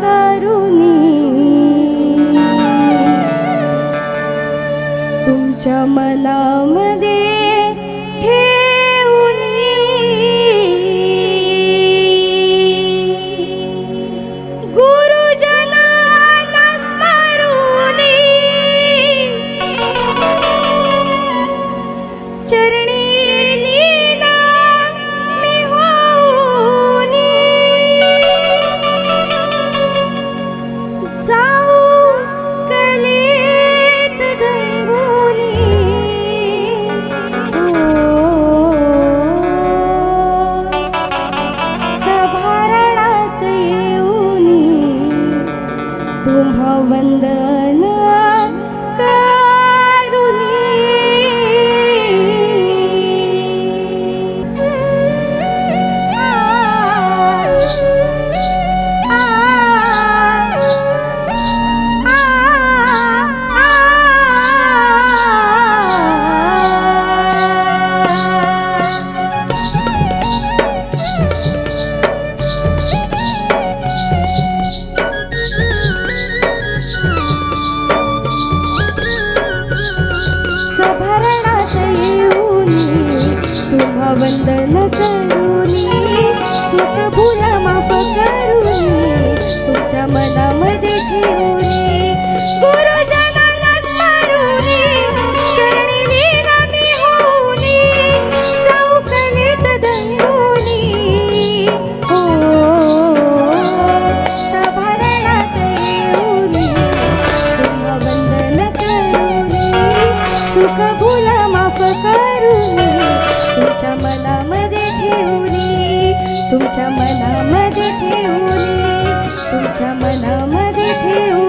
करुनी तुमच्या मनामध्ये तुम्हा वंदन तुमच्या मनामध्ये ठेवू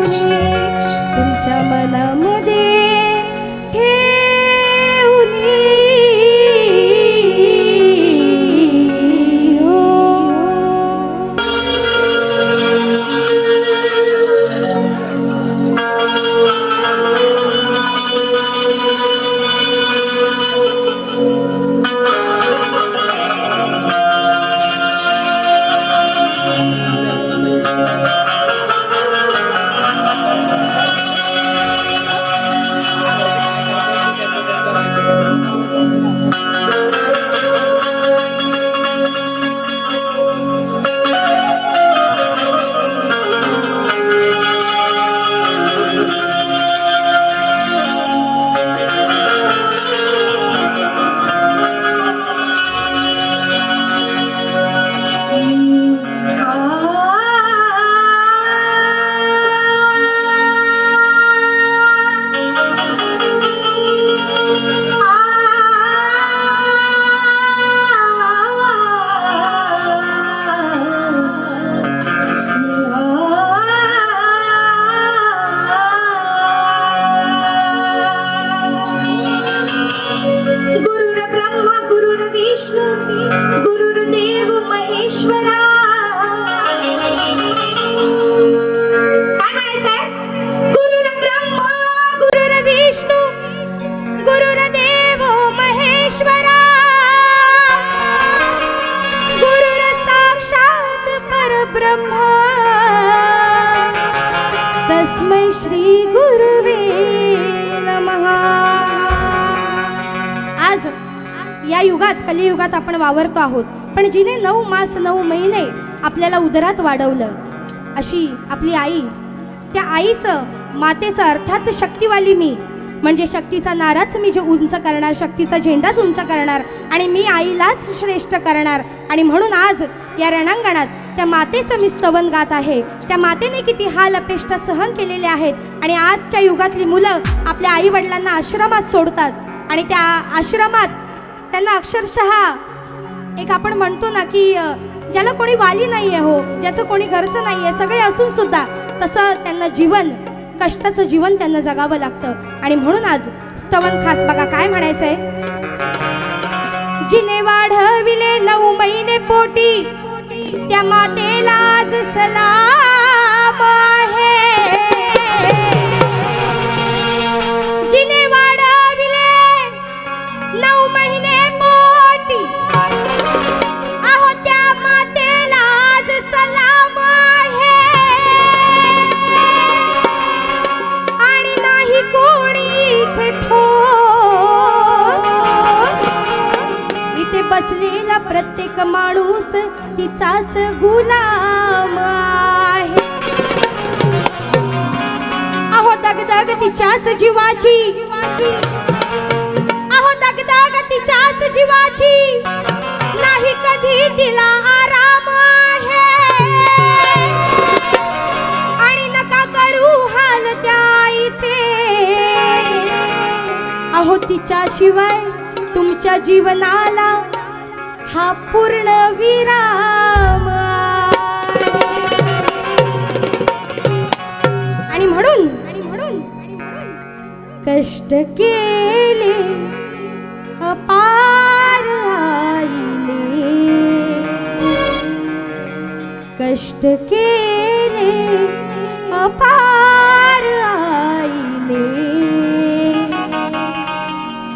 कलियुगात आपण वावरतो आहोत. पण जिने नऊ मास नऊ महिने आपल्याला उदरात वाढवलं अशी आपली आई त्या आईचं मातेचं अर्थात शक्तीवाली मी. म्हणजे शक्तीचा नाराच मी जे उंच करणार शक्तीचा झेंडाच उंच करणार आणि मी आईलाच श्रेष्ठ करणार. आणि म्हणून आज या रणांगणात त्या मातेचं मी स्तवन गात आहे. त्या मातेने किती हाल अपेष्टा सहन केलेले आहेत. आणि आजच्या युगातली मुलं आपल्या आई वडिलांना आश्रमात सोडतात. आणि त्या आश्रमात त्यांना अक्षरशः एक आपण म्हणतो ना की ज्याला कोणी वाली नाही आहे हो ज्याचं कोणी घरचं नाही आहे सगळे असून सुद्धा तसं त्यांना जीवन कष्टाचं जीवन त्यांना जगावं लागतं. आणि म्हणून आज स्तवन खास बघा काय म्हणायचं आहे जिने वाढविले नऊ महिने पोटी त्या मातेला आज सलाम आहे. एक माणूस तिचाच गुलाम आहे. अहो दगदग तिच्याच जीवाची. अहो दगदग तिच्याच जीवाची. नाही कधी तिला आराम आणि नका करू हाल त्याचे अहो तिच्याशिवाय तुमच्या जीवनाला हा पूर्ण विराम आणि म्हणून कष्ट केले अपार आईले कष्ट केले अपार आईले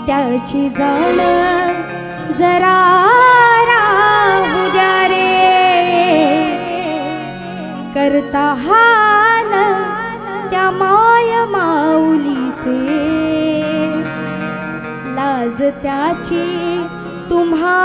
त्याची जाण तहान त्या माय माऊलीचे. लाज त्याची तुम्हा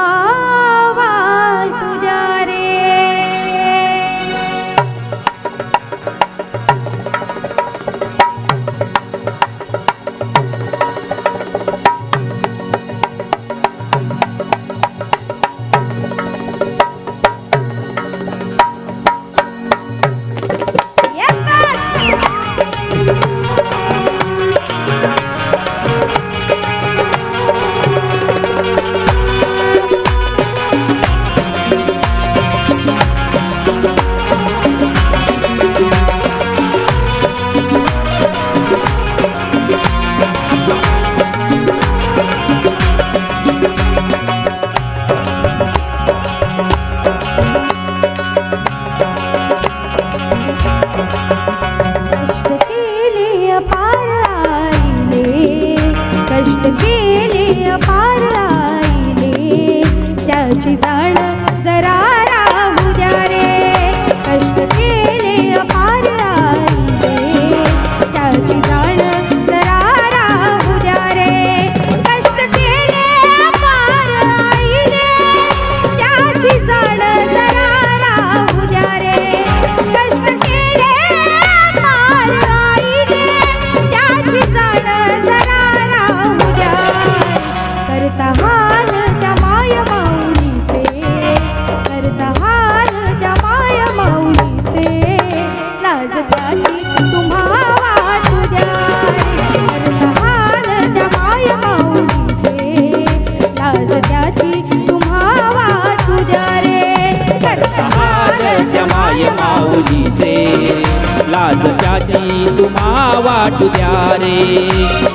वाटू द्या रे.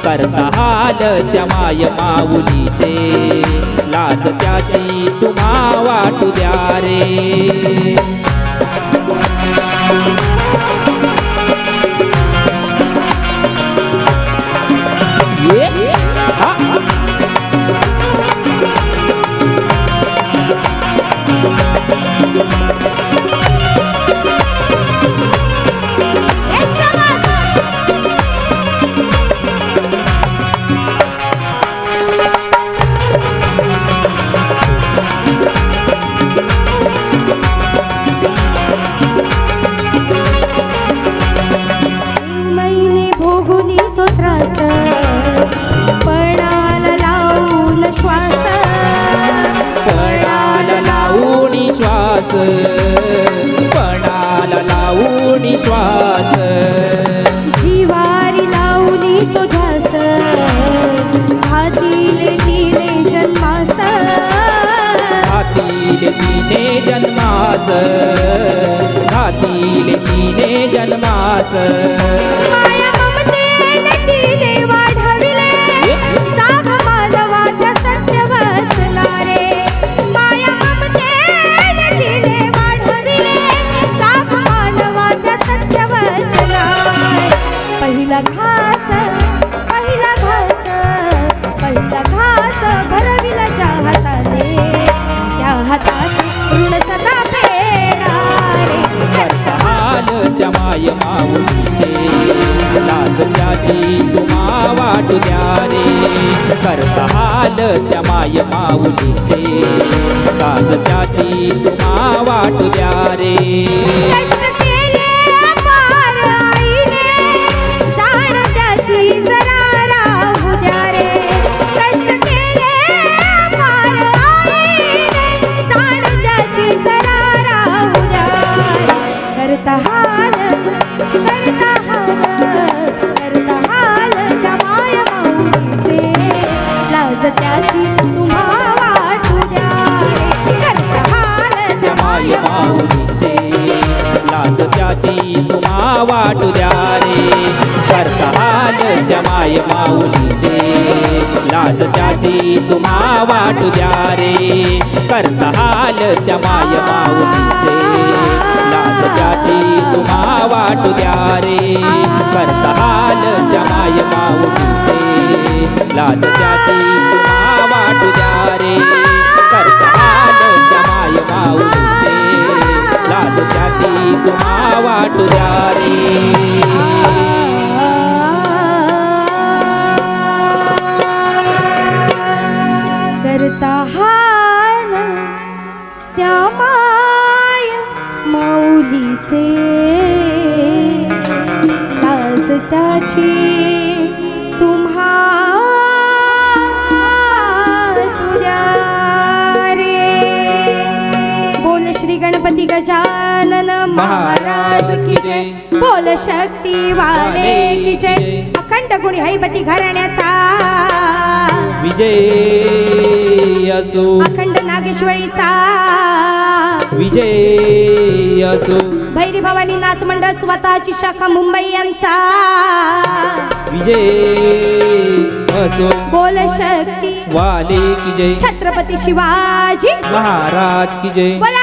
करता हाल त्या माय माऊलीचे. लाज त्याची तुम्हा वाटू द्या रे. hi आमच्या माय माऊलीचे. लाज त्याची तुम्हा वाटू द्या रे करता हाल त्या माय माऊलीचे. लाज त्याची तुम्हा वाटू द्या रे कहा त्या माय माऊलीचे. लाज त्याची तुम्हा वाटू द्या रे. करता हाल त्या माय माऊलीचे. लाज त्याची तुम्हा वाटू द्या रे. करता हाल त्या माय माऊलीचे. लाज त्याची तुम्हा वाटू द्या रे. करता हाल त्या माय माऊलीचे. लाज त्याची तुम्हा वाटू द्या रे. त्याची तुम्हा बोल श्री गणपती गजानन महाराज की जय. बोल शक्ती वाले की जय. अखंड गुणी हैपती घराण्याचा. विजय असो. अखंड नागेश्वरीचा. विजय असो. भैरी भवानी नाच मंडळ स्वतःची शाखा मुंबई यांचा. विजय असो. बोल शक्ती. वाले की जय. छत्रपती शिवाजी. महाराज की जय. बोला